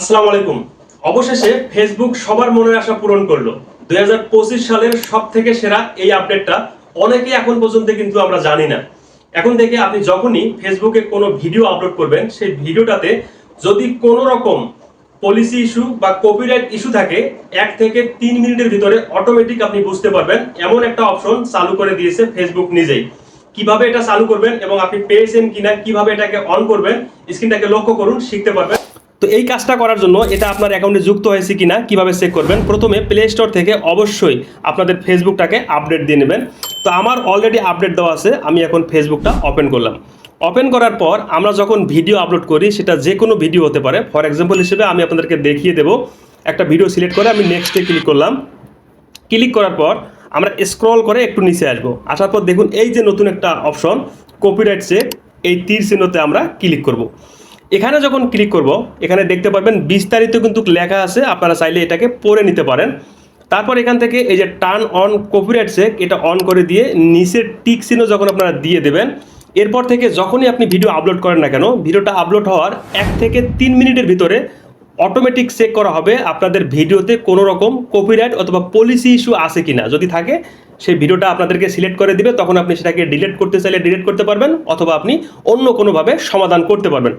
আসসালামু আলাইকুম। অবশেষে ফেসবুক সবার মনের আশা পূরণ করল। দুই সালের সব থেকে সেরা এই আপডেটটা অনেকে এখন পর্যন্ত কিন্তু আমরা জানি না। এখন থেকে আপনি যখনই ফেসবুকে কোনো ভিডিও আপলোড করবেন, সেই ভিডিওটাতে যদি কোনো রকম পলিসি ইস্যু বা কপিরাইট ইস্যু থাকে, এক থেকে তিন মিনিটের ভিতরে অটোমেটিক আপনি বুঝতে পারবেন। এমন একটা অপশন চালু করে দিয়েছে ফেসবুক নিজেই। কীভাবে এটা চালু করবেন এবং আপনি পেয়েছেন কিনা, কীভাবে এটাকে অন করবেন স্ক্রিনটাকে লক্ষ্য করুন, শিখতে পারবেন। তো এই কাজটা করার জন্য এটা আপনার অ্যাকাউন্টে যুক্ত হয়েছে কি না কীভাবে চেক করবেন? প্রথমে প্লে স্টোর থেকে অবশ্যই আপনাদের ফেসবুকটাকে আপডেট দিয়ে নেবেন। তো আমার অলরেডি আপডেট দেওয়া আছে, আমি এখন ফেসবুকটা ওপেন করলাম। ওপেন করার পর আমরা যখন ভিডিও আপলোড করি, সেটা যে কোনো ভিডিও হতে পারে। ফর এক্সাম্পল হিসেবে আমি আপনাদেরকে দেখিয়ে দেবো, একটা ভিডিও সিলেক্ট করে আমি নেক্সটে ক্লিক করলাম। ক্লিক করার পর আমরা স্ক্রল করে একটু নিচে আসব। আসার পর দেখুন, এই যে নতুন একটা অপশন কপিরাইট চেক এই তীর চিহ্নতে আমরা ক্লিক করব। এখানে যখন ক্লিক করব, এখানে দেখতে পারবেন বিস্তারিত কিন্তু লেখা আছে, আপনারা চাইলে এটাকে পড়ে নিতে পারেন। তারপর এখান থেকে এই যে টার্ন অন কপিরাইট চেক এটা অন করে দিয়ে নিচের টিক যখন আপনারা দিয়ে দেবেন, এরপর থেকে যখনই আপনি ভিডিও আপলোড করেন না কেন, ভিডিওটা আপলোড হওয়ার এক থেকে তিন মিনিটের ভিতরে অটোমেটিক চেক করা হবে আপনাদের ভিডিওতে কোনো রকম কপিরাইট অথবা পলিসি ইস্যু আছে কিনা। যদি থাকে, সেই ভিডিওটা আপনাদেরকে সিলেক্ট করে দিবে, তখন আপনি সেটাকে ডিলিট করতে চাইলে ডিলিট করতে পারবেন, অথবা আপনি অন্য কোনোভাবে সমাধান করতে পারবেন।